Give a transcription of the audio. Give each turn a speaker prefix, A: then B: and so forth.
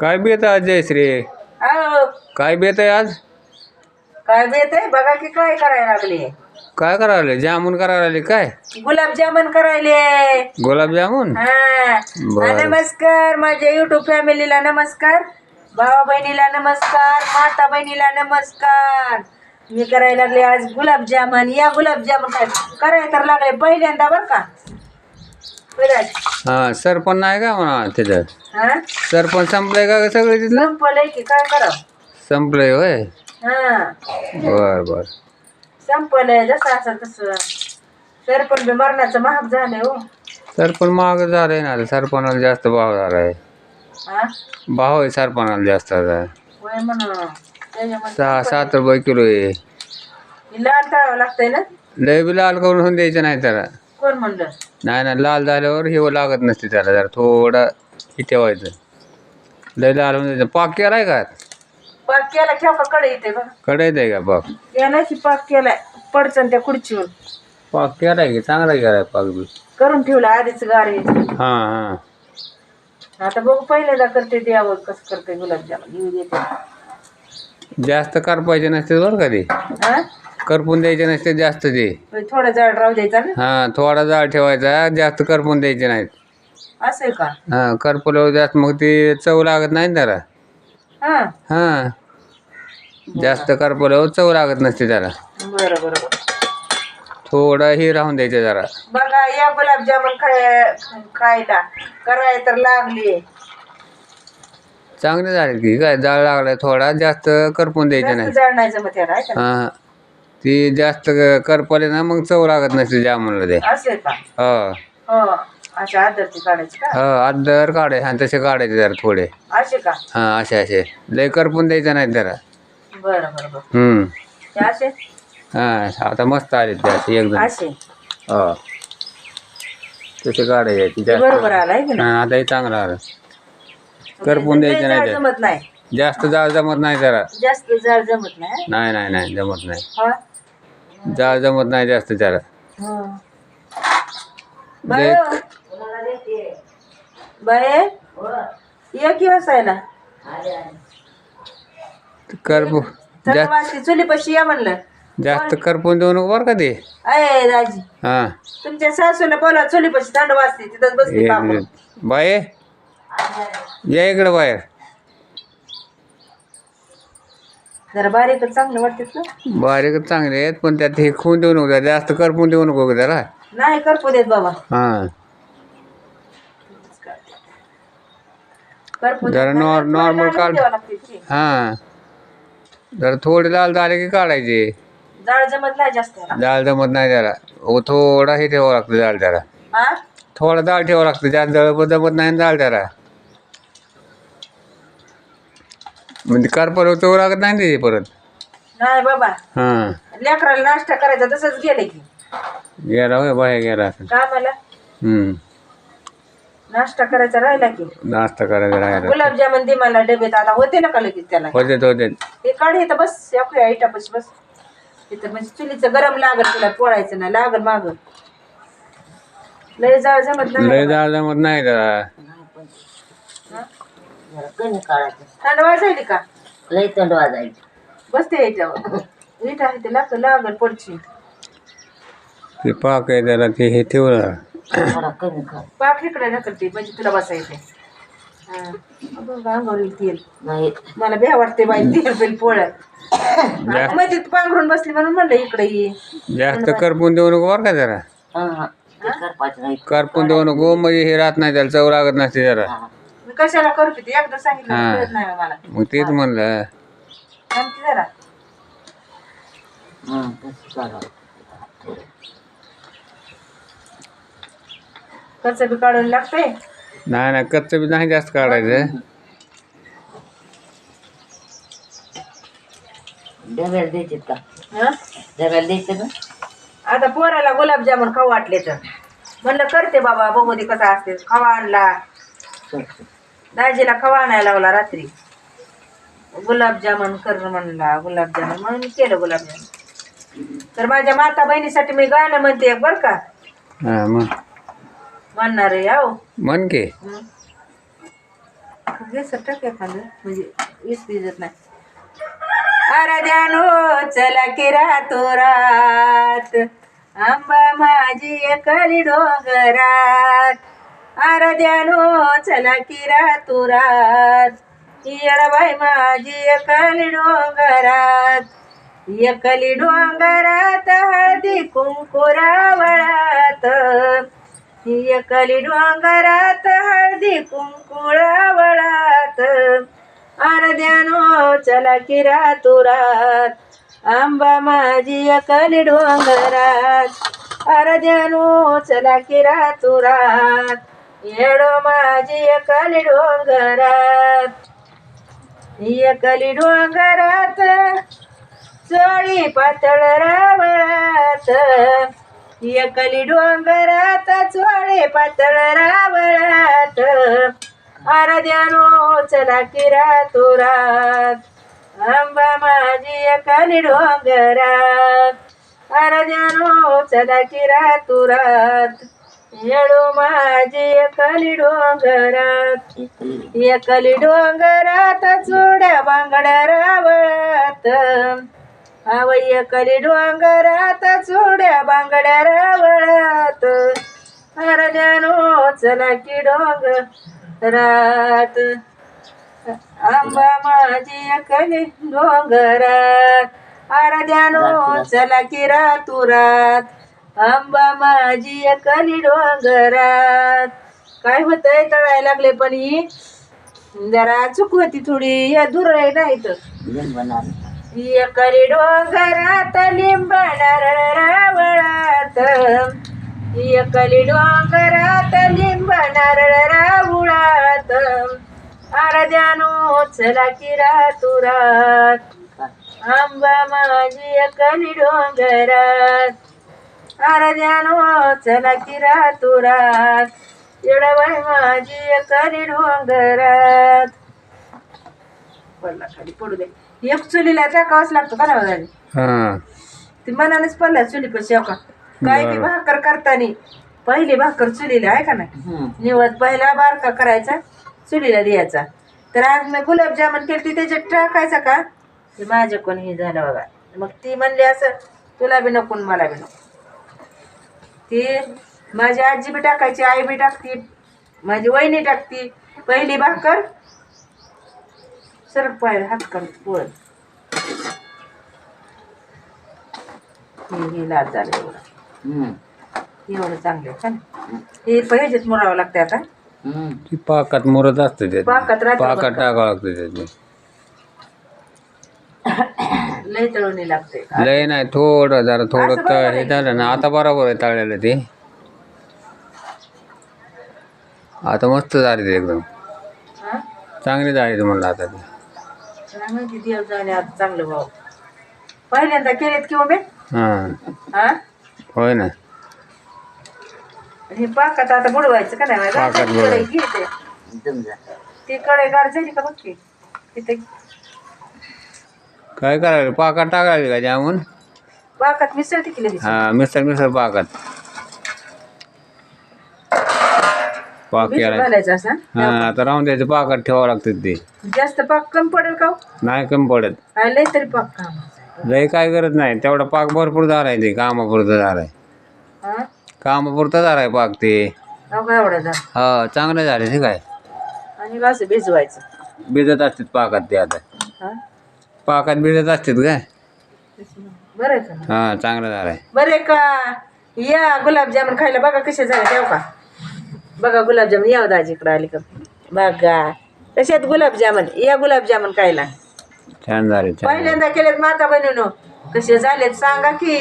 A: काय बेत आज जयश्री?
B: अहो
A: काय बेत आहे आज?
B: काय बेत आहे? बघा की काय करायला लागले.
A: काय करायला जामून करायला लागले काय?
B: गुलाबजामुन करायले.
A: गुलाबजामुन?
B: हा.
A: बरं.
B: हा, नमस्कार माझ्या युट्यूब फॅमिलीला नमस्कार. भावा बहिणीला नमस्कार माता बहिणीला नमस्कार. मी करायला लागले आज गुलाबजामुन. या गुलाबजामुन काय करायला तर लागले पहिल्यांदा बर का.
A: हा सरपण नाही का म्हणा त्याच्यात
B: हा?
A: सरपण संपलंय का सगळं तिथलं?
B: संपलंय की काय करावं?
A: संपलंय होय?
B: हा.
A: बर बर.
B: संपलंय जसं असं तसं. तर पण बी मरणाचं महाग झालंय हो.
A: सरपण महाग झालंय ना सरपणाला जास्त भाव झालाय.
B: हा?
A: भाव आहे सरपणाला जास्त आता.
B: वय म्हण. त्याच्यामध्ये
A: सहा सात रुपये किलो आहे.
B: लाल तळावं लागतंय ना?
A: लय बी लाल करून होऊन द्यायचं नाही त्याला.
B: कोण म्हणलं?
A: नाही ना लाल झाल्यावर हे लागत नसते त्याला जरा थोडं. हे ठेवायचं? लय लाल होऊन द्यायचं पाक केलाय का?
B: पाक केला ठेव का? कडे येते बघ.
A: आहे का? पाक
B: याला की पाक केलाय. पडचण त्या खुर्चीवर.
A: पाक केलाय की? चांगला केलाय पाक बी.
B: करून ठेवला आधीच गारे
A: हां हां.
B: आता बघू पहिल्यांदा करते द्यावं. कसं करते गुलाबजामुन येऊ देते
A: जास्त करपायचे नसते बरं का ते?
B: हा?
A: करपून द्यायचे नसते जास्त ते.
B: थोडा जाड राहू द्यायचा ना?
A: हां थोडा जाळ ठेवायचा. जास्त करपून द्यायचे नाहीत.
B: असं आहे का?
A: हां करपल्यावर जास्त मग ते चव लागत नाही ना त्याला
B: हा.
A: हां. जास्त करपल्यावर चव लागत नसते त्याला
B: बरं
A: थोडं हे राहून द्यायचं जरा.
B: बघा या गुलाबजामुन खाय खायला. कराय तर लागली.
A: चांगले झाले की काय जाळ लागलाय थोडा जास्त करपून द्यायचे नाही.
B: का
A: हां. ती जास्त करपले ना मग चव लागत नसते जामुनला ते.
B: असं आहे का?
A: हो.
B: हो. अशा आदरची काढायची का?
A: हो अद्दर काढायचे आणि तसे काढायचे जरा थोडे.
B: असे का?
A: हां असे असे. लय करपून द्यायचं नाही जरा.
B: बरं बरं बरं.
A: हम्म.
B: ते असे?
A: हां आता मस्त आले ते असे एकदम
B: असे?
A: हो. तसे काढायचे ती
B: ते
A: जास्त
B: बरोबर आलाय की
A: हां आता हे चांगलं आलं. करपून द्यायचं नाही ते
B: जमत नाही.
A: जास्त जाळ जमत नाही जरा.
B: जास्त जमत नाही
A: नाही नाही नाही जमत नाही.
B: हा?
A: जाळ जमत नाही जास्त
B: हा. बाय बाय ये की वाचायला
A: करपू जास्त
B: चुलीपाशी या म्हणलं.
A: जास्त करपून देऊ नको बरं का ते
B: अय राजी.
A: हां.
B: तुमच्या सासूला बोला चुलीपाशी थंड वाजते तिथंच बसते बाबू
A: बाय या इकडं बाहेर.
B: जरा बारीक चांगलं वाटते ना?
A: बारीक चांगले आहेत पण त्यात हे खून देऊ नको जास्त करपून देऊ नको त्याला
B: नाही करपू देत बाबा.
A: हां
B: करपू देत
A: जरा. नॉर- नॉर्मल काढ. हां. जरा थोडे लाल झाले की काढायचे.
B: जाळ जमत नाही जास्त याला.
A: डाळ जमत नाही त्याला ओ थोडा हे ठेवावं लागतं त्याला
B: हा
A: थोडा डाळ ठेवावं लागतं. जास्त जळ जमत नाही डाळ त्याला म्हणजे करपलं चव लागत नाही त्याची परत.
B: नाही बाबा.
A: हां.
B: लेकराला नाश्ता करायचा तसंच गेले की.
A: गेला होय बाहेर गेला असं
B: कामाला?
A: हम्म.
B: नाश्ता करायचा राहिला की?
A: नाश्ता करायचा राहिला.
B: गुलाबजामुन दे मला डबेत आता होते ना का लगेच त्याला?
A: होते होते.
B: हे काढ इथं बस या इटापाशी बस. इथं म्हणजे चुलीचं गरम लागल तुला पोळायचं नाही लागल माग. लय जाळ जमत
A: लय
B: नाही
A: डाळ जमत नाही त्याला
B: थंड वाजायली का?
C: लय थंड वाजायची
B: बसते याच्यावर. इट आहे ते लागतं लागल पडची.
A: ते पाक आहे त्याला ते हे ठेवलं
C: थोडा कमी कर
B: पाक इकडे ढकलते म्हणजे तुला बसायचे अंगावर तेल.
C: नाही.
B: मला भ्या वाटते बाई तेल बिल पोळ्यात मध्ये पांघरून बसली म्हणून म्हणलं इकडे ये.
A: जास्त करपून देऊ नको बरं का जरा.
C: हा हा. ते करपायचं नाही.
A: करपून देऊ नको म्हणजे हे राहत नाही त्याला चव लागत नसते जरा.
C: हा.
B: मी कशाला करते ते? एकदा सांगितलं
A: हा.
B: कळत नाही मला.
A: मग तेच म्हणलं.
B: थांबते जरा.
C: हा, तसं करावं.
B: खर्च बी काढून लागते.
A: नाही नाही कच्चं बी नाही जास्त काढायचं.
C: डब्याला द्यायचे का?
B: हं?
C: डब्याला द्यायचे
B: आता पोराला गुलाबजामुन खाऊ वाटले तर. म्हणलं करते बाबा बघू दे कसा असते. खवा आणला. दाजीला खवा आणायला लावला रात्री. गुलाबजामुन कर म्हणला गुलाबजामुन म्हणून मी केलं गुलाबजामुन. तर माझ्या माता बहिणीसाठी मी गाणं म्हणते एक बरं का?
A: हां मग.
B: म्हणणार आहे हो
A: म्हण की.
B: हं. घेसर टाक एखादं म्हणजे वीस पिजत नाही. आराध्यानो चला की रातोरात. आंबा माझी एकली डोंगरात. आराध्यानो चला की रातोरात. येळबाई माझी एकली डोंगरात. एकली डोंगरात हळदी कुंकुरावळात. एकली डोंगरात हळदी कुंकुळावळात. अर्ध्यानो चला किरा तुरात आंबा माझी एकली डोंगरात. अर्ध्यानो चला किरा तुरात येडो माझी एकली डोंगरात. एकली डोंगरात चोळी पातळ रावळात. एकली डोंगरात चोळे पातळ रावळात. आराध्यानो चला किरा रातोरात आंबा माझी एकली डोंगरात. आराध्यानो चला किरा रातोरात येडो माझी एकली डोंगरात. एकली डोंगरात चोड्या बांगड्या रावळात. अव एकली डोंगरात चोड्या बांगड्या रावळात. हरजानो चला की डोंगरात. आंबा माझी एकली डोंगरात. आराध्यानो चला की रातुरात. आंबा माझी एकली डोंगरात. काय होतंय तळायला लागले पण ही. जरा चूक होती थोडी या दूर नाही तर एकरी डोंगरात लिंबणार नारळ रावळात एकली डोंगरात लिंबणार नारळ रावळात आराध्यानो चला की रातुरात आंबा माझी एकली डोंगरात. आराध्यानो चला की रातुरात येडबाई माझी एकली डोंगरात. पडला खाली पडू दे. एक चुलीला टाकावाच लागतो ना झाली
A: हां.
B: ती मनानेच पडला चुली पशी का. काय बी. भाकर करताना पहिली भाकर चुलीला आहे का नाही? निवड पहिला बारका करायचा चुलीला द्यायचा. तर आज मी गुलाबजामुन केली त्याच्यात टाकायचा का? ते माझ्या कोण हे झालं बघा. मग ती म्हणली असं तुला बी नको मला बी नको. ती माझी आजी बी टाकायची आई बी टाकती माझी वहिनी टाकती पहिली भाकर सरक पाय हात कर पोळ हे लाल झालं एवढं. एवढं चांगलं नाही? हे पहिजेच मुरावं लागतं आता.
A: ती पाकात मुरत असते त्यात
B: पाकात राहतं
A: पाकात
B: बघ.
A: टाकावं लागतं त्याचे.
B: लय तळून लागते.
A: लय नाही थोडं जरा थोडं त
B: बरोबर
A: हे. झालं ना आता बरोबर आहे तळलेलं ते. आता मस्त झाले ते एकदम.
B: हा?
A: चांगले झाले म्हणलं आता ते.
B: माहिती देव जाणे आता चांगलं भाऊ? पहिल्यांदा केलेत किंवा बे
A: हां.
B: हा?
A: होय ना.
B: हे पाकात आता बुडवायचं का नाही
A: पाकात
B: गारजाची
A: बुडवायचं.
B: कढई घे ते. कडे गार झाली का बघ की तिथे.
A: काय करायला? पाकात टाकायला का जामून
B: पाकात मिसळते की लगेच.
A: हां मिसळ मिसळ पाकात. पाक
B: मीठ
A: केला
B: घालायचं असं
A: हां? आता राहून द्यायचं पाकात ठेवावं लागतं ते.
B: जास्त पाक कमी पडेल का हो?
A: नाही कमी पडत.
B: हा, लय तरी पाक काम
A: लय काय करत नाही. तेवढा पाक भरपूर झालाय ते कामापुरतं झालाय.
B: हा?
A: कामापुरतं झालाय पाक ते.
B: अगं एवढा जा
A: हा चांगलं झालं ते काय.
B: आणि असं भिजवायचं.
A: भिजत असतात पाकात ते आता.
B: हा?
A: पाकात भिजत असतात काय?
B: बरं आहे का?
A: हा चांगलं झालंय.
B: बरं आहे का? या गुलाबजामुन खायला बघा कसे झाले ठेव का? बघा गुलाबजामुन या दाजीकडे आली का? बघा. तशात गुलाबजामुन या गुलाबजामुन खायला.
A: छान झाले.
B: पहिल्यांदा केलेत माता बहिणीनो. कसे झालेत सांगा की.